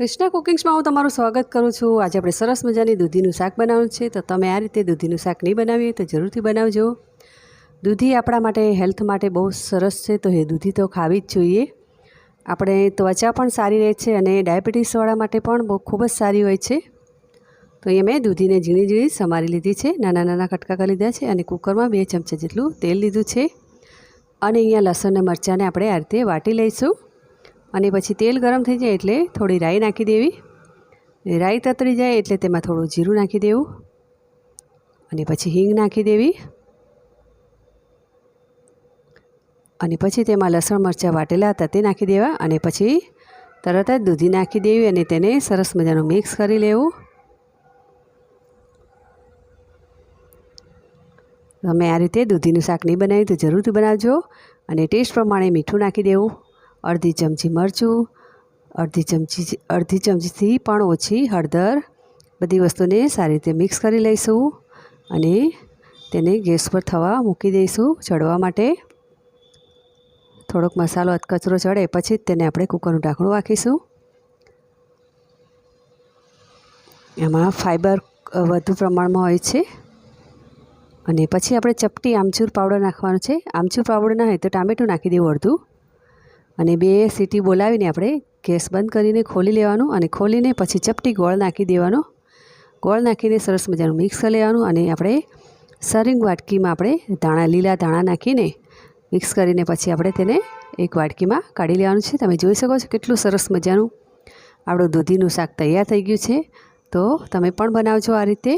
કૃષ્ણા કુકિંગ્સમાં હું તમારું સ્વાગત કરું છું. આજે આપણે સરસ મજાની દૂધીનું શાક બનાવવાનું છે. તો તમે આ રીતે દૂધીનું શાક નહીં બનાવીએ તો જરૂરથી બનાવજો. દૂધી આપણા માટે હેલ્થ માટે બહુ સરસ છે. તો એ દૂધી તો ખાવી જ જોઈએ. આપણે ત્વચા પણ સારી રહે છે અને ડાયાબિટીસવાળા માટે પણ બહુ ખૂબ જ સારી હોય છે. તો અહીંયા મેં દૂધીને ઝીણી ઝીણી સમારી લીધી છે. નાના નાના કટકા કરી લીધા છે અને કુકરમાં બે ચમચા જેટલું તેલ લીધું છે. અને અહીંયા લસણ અને મરચાંને આપણે આ રીતે વાટી લઈશું. અને પછી તેલ ગરમ થઈ જાય એટલે થોડી રાઈ નાખી દેવી. રાઈ તતરી જાય એટલે તેમાં થોડું જીરું નાખી દેવું. અને પછી હિંગ નાખી દેવી. અને પછી તેમાં લસણ, મરચાં વાટેલા હતા તે નાખી દેવા. અને પછી તરત જ દૂધી નાખી દેવી અને તેને સરસ મજાનું મિક્સ કરી લેવું. તમે આ રીતે દૂધીનું શાક નહીં બનાવ્યું તો જરૂરથી બનાવજો અને ટેસ્ટ પ્રમાણે મીઠું નાખી દેવું. અડધી ચમચી મરચું, અડધી ચમચી અડધી ચમચીથી પણ ઓછી હળદર. બધી વસ્તુને સારી રીતે મિક્સ કરી લઈશું અને તેને ગેસ પર થવા મૂકી દઈશું ચડવા માટે. થોડોક મસાલો અધકચરો ચડે પછી જ તેને આપણે કૂકરનું ઢાંકણું રાખીશું એમાં ફાઈબર વધુ પ્રમાણમાં હોય છે. અને પછી આપણે ચપટી આમચૂર પાવડર નાખવાનો છે. આમચૂર પાવડર ના હોય તો ટામેટું નાખી દેવું અડધું. અને બે સીટી બોલાવીને આપણે ગેસ બંધ કરીને ખોલી લેવાનું અને ખોલીને પછી ચપટી ગોળ નાખી દેવાનો. ગોળ નાખીને સરસ મજાનું મિક્સ લેવાનું અને આપણે સરિંગ વાટકીમાં આપણે ધાણા, લીલા ધાણા નાખીને મિક્સ કરીને પછી આપણે તેને એક વાટકીમાં કાઢી લેવાનું છે. તમે જોઈ શકો છો કેટલું સરસ મજાનું આપણું દૂધીનું શાક તૈયાર થઈ ગયું છે. તો તમે પણ બનાવજો આ રીતે.